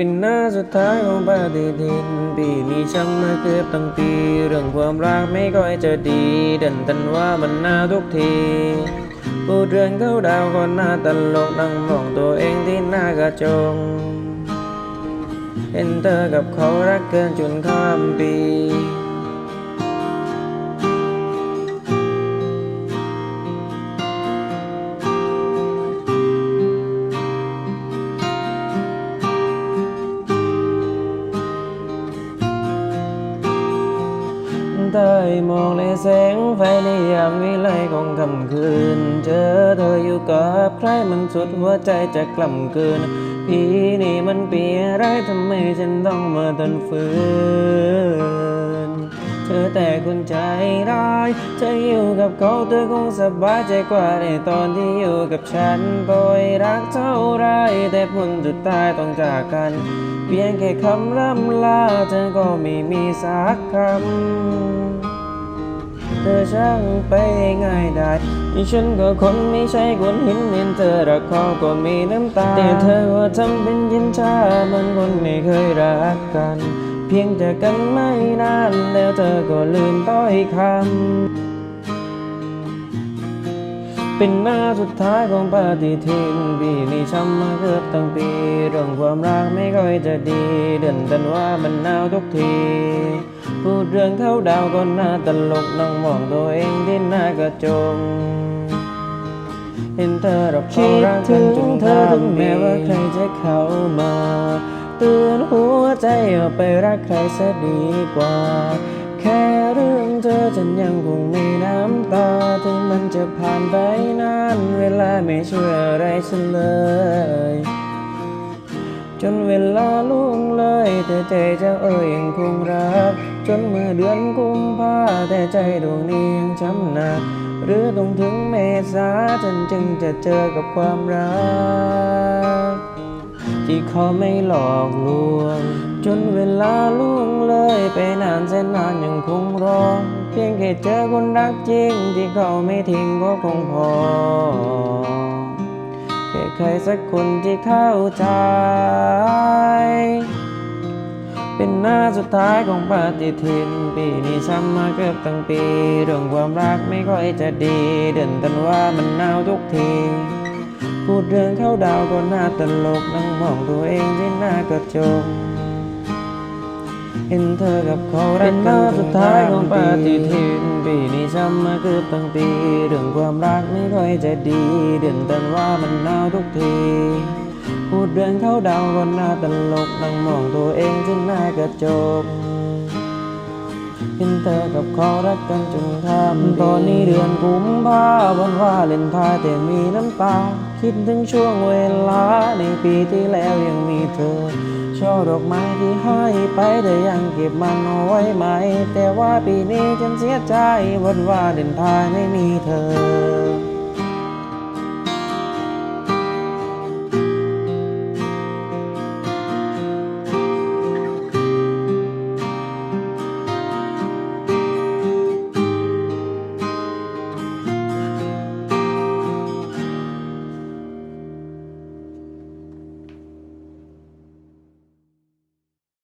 เป็นหน้าสุดท้ายของปฏิทินปีนี้ช่างมาเกือบตั้งปี เรื่องความรักไม่ค่อยจะดีดันตันว่ามันน่าทุกทีพูดเรื่องเขาดาวก็น่าตลกนั่งมองตัวเองที่หน้ากระจงเห็นเธอกับเขารักเกินจนข้ามปี ได้มองในแสงไฟในยามวิไลของค่ำคืน เจอเธออยู่กับใครมันสุดหัวใจจะกล่ำคืนพี่นี่มันเปียอะไรทำไมฉันต้องมาทนฝืน เธอแต่คนใจร้าย เธออยู่กับเขาเธอคงสบายใจกว่าในตอนที่อยู่กับฉันปล่อยรักเท่าไรแต่ผลสุดท้ายต้องจากกัน เพียงแค่คำร่ำลาเธอก็ไม่มีสักคำเธอช่างไปง่ายได้ฉันก็คนไม่ใช่คนหินเห็นเธอรักเขาก็มีน้ำตา แต่เธอก็ทำเป็นยินชาเหมันคนไม่เคยรักกัน เพียงจอกันไม่นานแล้วเธอก็ลืมต้อยคำ เป็นหน้าสุดท้ายของปฏิทินปีนี้ช้ำมาเกือบตั้งปี เรื่องความรักไม่ค่อยจะดี เดินตันว่ามันหนาวทุกที พูดเรื่องเขาดาวก็น่าตลกนั่งมองตัวเองที่หน้ากระจกเห็นเธอรับเขารักกันจนเธอถึงแม้ว่าใครจะเข้ามา เตือนหัวใจเอาไปรักใครซะดีกว่า แค่เรื่องเธอฉันยังคงมีน้ำตา ถึงมันจะผ่านไปนานเวลาไม่ช่วยอะไรฉันเลย จนเวลาล่วงเลยแต่ใจเจ้าเอ่ยยังคงรัก จนเมื่อเดือนกุมภาแต่ใจดวงนี้ยังช้ำหนักหรือต้องถึงเมษาฉันจึงจะเจอกับความรัก ที่เขาไม่หลอกลวง จนเวลาล่วงเลยไปนานแสนนานยังคงรอ เพียงแค่เจอคนรักจริง ที่เขาไม่ทิ้งก็คงพอแค่ใครสักคนที่เข้าใจ เป็นหน้าสุดท้ายของปฏิทิน ปีนี้ช้ำมาเกือบตั้งปี เรื่องความรักไม่ค่อยจะดี เดินตันว่ามันหนาวทุกที พูดเรื่องเข้าดาวก็น่าตลกนั่งมองตัวเองที่หน้ากระจกเห็นเธอกับเขารักกันสุดท้ายของปฏิทินปีนี้ช้ำมาเกือบตั้งปีเรื่องความรักไม่ค่อยจะดีเดินตันว่ามันหนาวทุกที พูดเรื่องเขาดาวก็น่าตลกนั่งมองตัวเองที่หน้ากระจกเห็นเธอกับเขารักกันจนข้ามตอนนี้เดือนกุมภาวันว่าเล่นทายแต่มีน้ำตา คิดถึงช่วงเวลาในปีที่แล้วยังมีเธอ ช่อดอกไม้ที่ให้ไปแต่ยังเก็บมันเอาไว้ไหม แต่ว่าปีนี้ฉันเสียใจวันว่าเล่นทายไม่มีเธอ